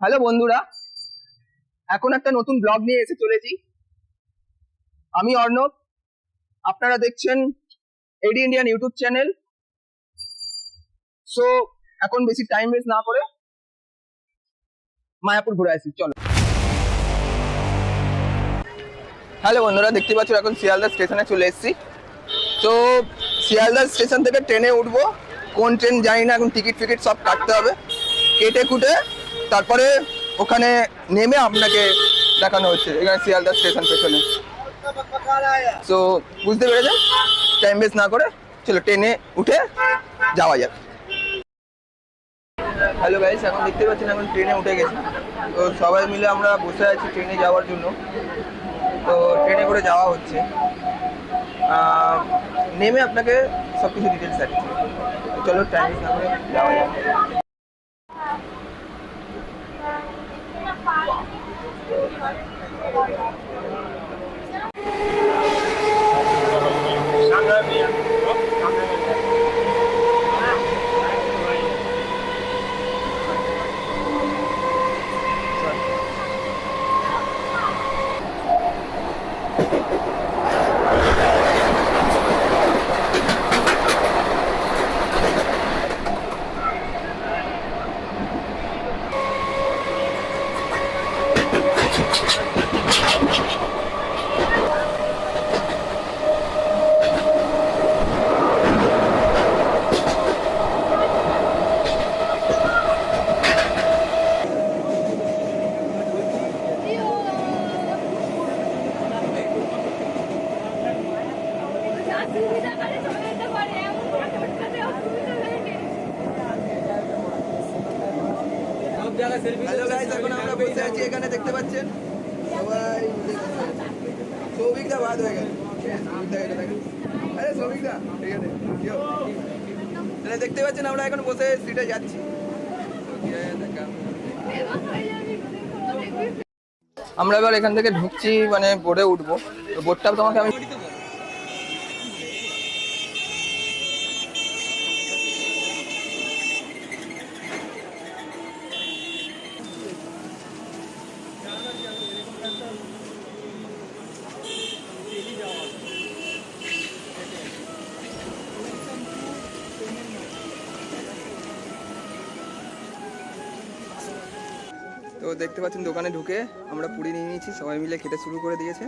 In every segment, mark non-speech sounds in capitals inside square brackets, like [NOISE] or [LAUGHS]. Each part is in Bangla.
হ্যালো বন্ধুরা, এখন একটা নতুন ব্লগ নিয়ে এসে চলেছি। আমি অর্ণব, আপনারা দেখছেন AD Indian YouTube channel so এখন বেশি টাইম ওয়েস্ট না করে মায়াপুর ঘুরে আসি, চলো। হ্যালো বন্ধুরা, দেখতে পাচ্ছ এখন শিয়ালদা স্টেশনে চলে এসেছি। তো, শিয়ালদা স্টেশন থেকে ট্রেনে উঠবো। কোন ট্রেন জানি না, এখন টিকিট ফিকিট সব কাটতে হবে। কেটে কুটে তারপরে ওখানে নেমে আপনাকে দেখানো হচ্ছে। এখানে শিয়ালদা স্টেশন পেছনে। তো বুঝতে পেরেছেন? টাইম ওয়েস্ট না করে চলো ট্রেনে উঠে যাওয়া যাক। হ্যালো গাইস এখন দেখতে পাচ্ছেন এখন ট্রেনে উঠে গেছি। তো সবাই মিলে আমরা বসে আছি ট্রেনে যাওয়ার জন্য। তো ট্রেনে করে যাওয়া হচ্ছে। নেমে আপনাকে সব কিছু ডিটেলস আছে চলো টাইম না করে যাওয়া যাক। Gracias. হ্যালো গাইস এখন আমরা বসে আছি এখানে দেখতে পাচ্ছেন? সবাই সৌভিকদা বাদ হয়ে গেল। আরে সৌভিকদা ঠিক আছে তাহলে দেখতে পাচ্ছেন আমরা এখন বসে সিটে যাচ্ছি। আমরা এবার এখান থেকে ঢুকছি মানে বোর্ডে উঠবো। তো বোর্ডটা তোমাকে আমি তো দেখতে পাচ্ছেন দোকানে ঢুকে আমরা পুরি নিয়ে নিয়েছি, সবাই মিলে খেতে শুরু করে দিয়েছে।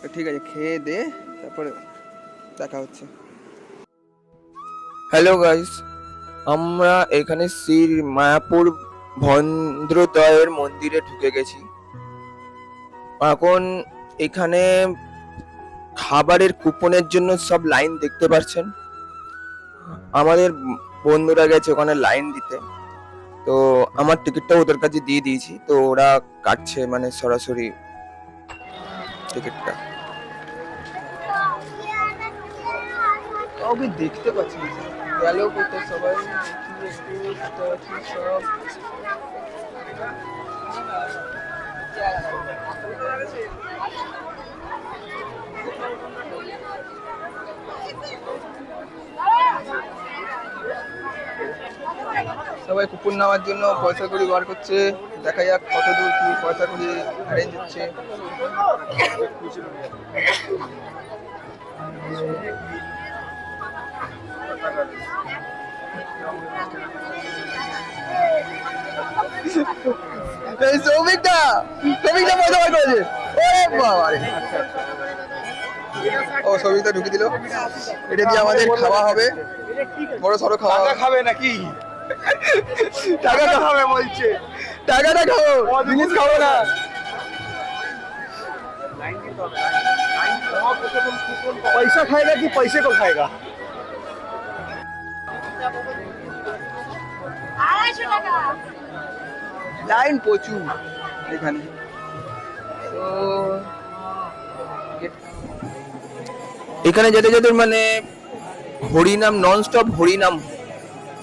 তো ঠিক আছে, খেয়ে দে, তারপরে দেখা হচ্ছে। হ্যালো গাইস আমরা এখানে শ্রী মায়াপুর ভন্দ্রদয়ের মন্দিরে ঢুকে গেছি। এখন এখানে খাবারের কুপনের জন্য সব লাইন দেখতে পাচ্ছেন। আমাদের বন্ধুরা গেছে ওখানে লাইন দিতে। তো আমার টিকিটটা ওদের কাছে দিয়ে দিয়েছি তো ওরা কাটছে মানে সরাসরি টিকিটটা দেখতে পাচ্ছি না গেল করতে সবাই? সব সবাই কুকুর নেওয়ার জন্য পয়সা কড়ি বার করছে। দেখা যাক কত দূর কি পয়সা কড়ি অ্যারেঞ্জ হচ্ছে এই সৌভিকটা সৌভিকটা পয়সা বার করেছে। ওরে বাবা রে ও সৌভিকটা ঢুকে দিল। এটা দিয়ে আমাদের খাওয়া হবে। বড় সড়ো খাওয়া খাবে নাকি? টাকাটা খাবে বলছে টাকাটা খাবো জিনিস খাবো না पैसा खाएगा कि पैसे को खाएगा আড়াইশো টাকা লাইন প্রচুর এখানে তো এখানে যাদের যাদের মানে হরিনাম নন স্টপ হরিনাম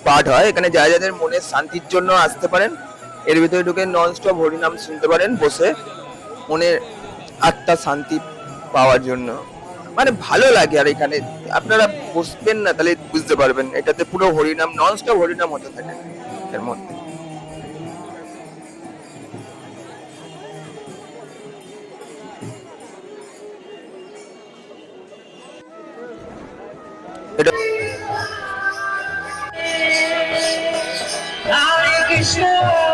পাঠ হয়, এখানে যা যাদের মনের শান্তির জন্য আসতে পারেন, এর ভিতরে ঢুকে নন স্টপ হরিনাম শুনতে পারেন, বসে মনের আত্মা শান্তি পাওয়ার জন্য। মানে ভালো লাগে আর এখানে, আপনারা বসবেন না তাহলে বুঝতে পারবেন, এটাতে পুরো হরিনাম নন স্টপ হরিনাম হতে থাকে এর মধ্যে। Krishna,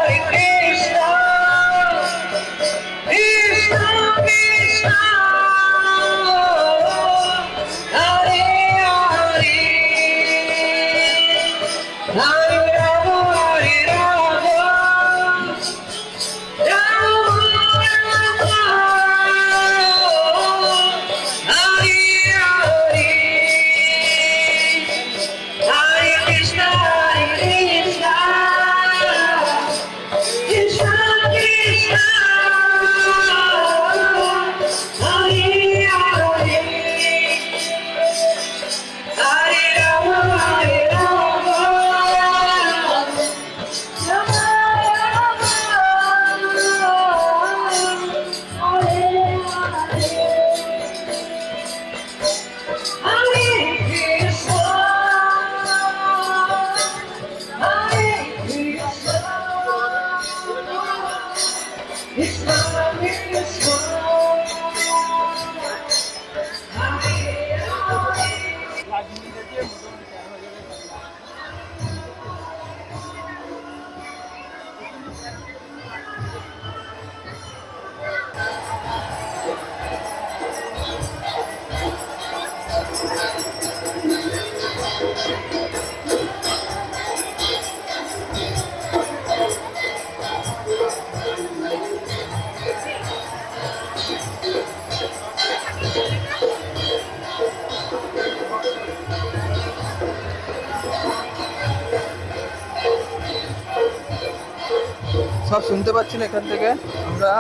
সব শুনতে পাচ্ছেন এখান থেকে। আমরা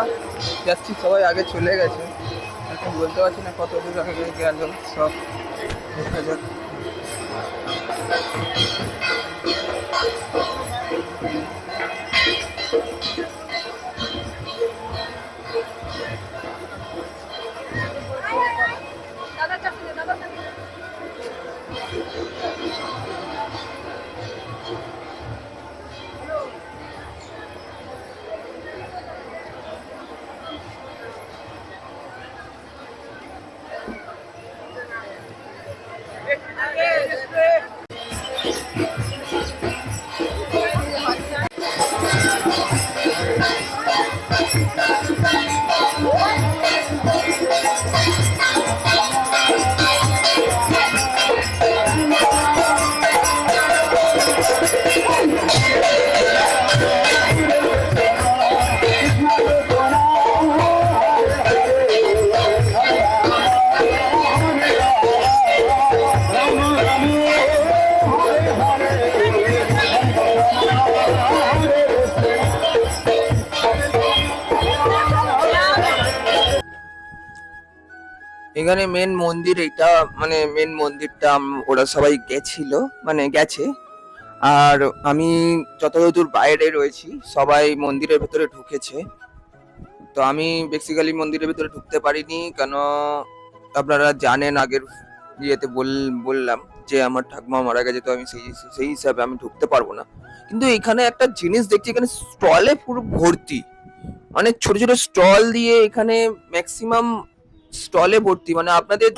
যাচ্ছি, সবাই আগে চলে গেছে। এখন বলতে পারছি না কত দূর আগে গেল সব দেখা যাক। দাদা Yeah. [LAUGHS] এখানে মেন মন্দির এটা মানে মেন মন্দিরটা ওরা সবাই গেছিল মানে গেছে। আর আমি যতদূর বাইরে রয়েছি, সবাই মন্দিরের ভেতরে ঢুকেছে। তো আমি বেসিক্যালি মন্দিরের ভেতরে ঢুকতে পারিনি, কেন আপনারা জানেন আগের ইয়েতে বল- বললাম যে আমার ঠাকুমা মারা গেছে, তো আমি সেই সেই হিসাবে আমি ঢুকতে পারব না। কিন্তু এখানে একটা জিনিস দেখছি, এখানে স্টলে পুরো ভর্তি। মানে ছোট ছোট স্টল দিয়ে এখানে ম্যাক্সিমাম স্টলে ভর্তি মানে আপনাদের